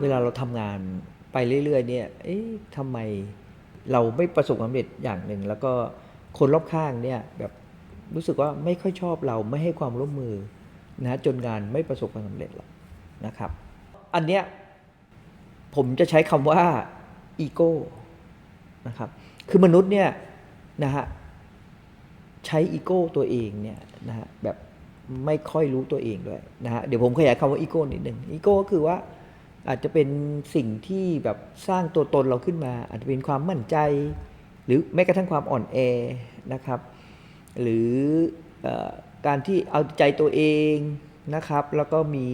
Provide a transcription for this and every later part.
เวลาเราทำงานไปเรื่อยๆเนี่ย เอ๊ะทำไมเราไม่ประสบความสำเร็จอย่างหนึ่ง แล้วก็คนรอบข้างเนี่ยแบบรู้สึกว่าไม่ค่อยชอบเราไม่ให้ความร่วมมือนะจนงานไม่ประสบความสำเร็จหรอกนะครับ อันเนี้ยผมจะใช้คำว่าอีโก้นะครับ คือมนุษย์เนี่ยนะฮะใช้อีโก้ตัวเองเนี่ยนะฮะแบบไม่ค่อยรู้ตัวเองด้วยนะฮะเดี๋ยวผมขยายคำว่าอีโก้นิดหนึ่งอีโก้ก็คือว่า อาจจะเป็นสิ่งที่แบบสร้างตัวตนเราขึ้นมา อาจจะเป็นความมั่นใจ หรือแม้กระทั่งความอ่อนแอนะครับ หรืออการที่เอาใจตัวเองนะครับ แล้วก็มี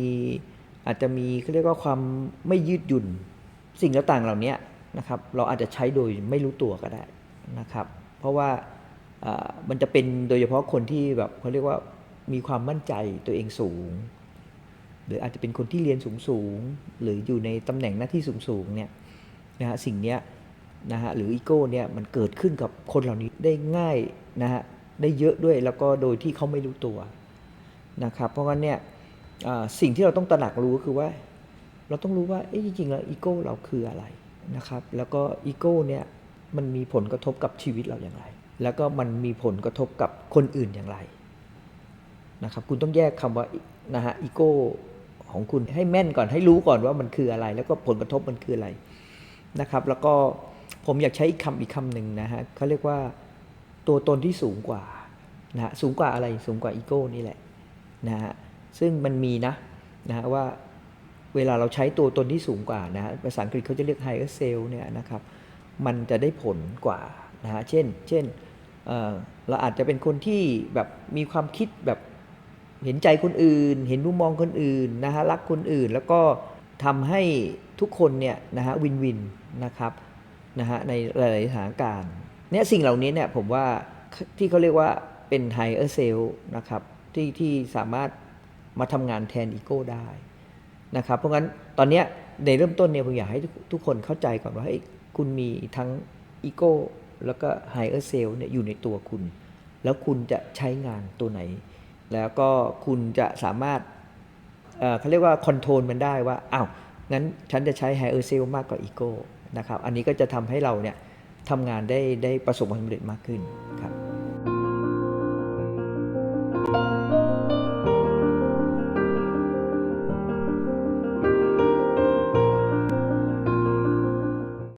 อาจจะมีเขาเรียกว่าความไม่ยืดหยุ่นสิ่งต่างๆเหล่านี้นะครับ เราอาจจะใช้โดยไม่รู้ตัวก็ได้นะครับ เพราะว่ามันจะเป็นโดยเฉพาะคนที่แบบเขาเรียกว่ามีความมั่นใจตัวเองสูง หรืออาจจะเป็นคนที่เรียนสูงๆหรืออยู่ในตำแหน่งหน้าที่สูงๆเนี่ยนะฮะสิ่งเนี้ยนะฮะหรืออีโก้เนี่ยมันเกิดขึ้นกับคนเหล่านี้ได้ง่ายนะฮะได้เยอะด้วยแล้วก็โดยที่เขาไม่รู้ตัวนะครับเพราะงั้นเนี่ยอ่าสิ่งที่เราต้องตระหนักรู้ก็คือว่า เราต้องรู้ว่าเอ๊ะจริงๆแล้วอีโก้เราคืออะไรนะครับแล้วก็อีโก้เนี่ยมันมีผลกระทบกับชีวิตเราอย่างไร แล้วก็มันมีผลกระทบกับคนอื่นอย่างไรนะครับคุณต้องแยกคำว่านะฮะอีโก้ ของคุณให้แม่นก่อนให้รู้ก่อนว่ามันคืออะไร แล้วก็ผลกระทบมันคืออะไรนะครับ แล้วก็ผมอยากใช้คำอีกคำหนึ่งนะฮะเขาเรียกว่าตัวตนที่สูงกว่านะฮะสูงกว่าอะไรสูงกว่าอีโก้นี่แหละนะฮะซึ่งมันมีนะนะฮะว่าเวลาเราใช้ตัวตนที่สูงกว่านะฮะภาษาอังกฤษเขาจะเรียก higher self เนี่ยนะครับ มันจะได้ผลกว่านะฮะเช่น เช่นเเราอาจจะเป็นคนที่แบบมีความคิดแบบ เห็นใจคนอื่น เห็นมุมมองคนอื่นนะฮะรักคนอื่น แล้วก็ทำให้ทุกคนเนี่ยนะฮะวินวินนะครับนะฮะในหลายๆสถานการณ์เนี่ยสิ่งเหล่านี้เนี่ยผมว่าที่เขาเรียกว่าเป็น higher self นะครับที่ที่สามารถมาทำงานแทนอีโก้ได้นะครับเพราะงั้นตอนเนี้ยในเริ่มต้นเนี่ยผมอยากให้ทุกทุกคนเข้าใจก่อนว่าเฮ้ยคุณมีทั้งอีโก้แล้วก็ไฮเออร์เซลเนี่ยอยู่ในตัวคุณ แล้วคุณจะใช้งานตัวไหน แล้วก็คุณจะสามารถเเขาเรียกว่าคอนโทรลมันได้ว่าอ้าวงั้นฉันจะใช้ไฮเออร์เซลมากกว่าอีโก้นะครับอันนี้ก็จะทำให้เราเนี่ยทำงานได้ได้ประสบความสำเร็จมากขึ้นครับ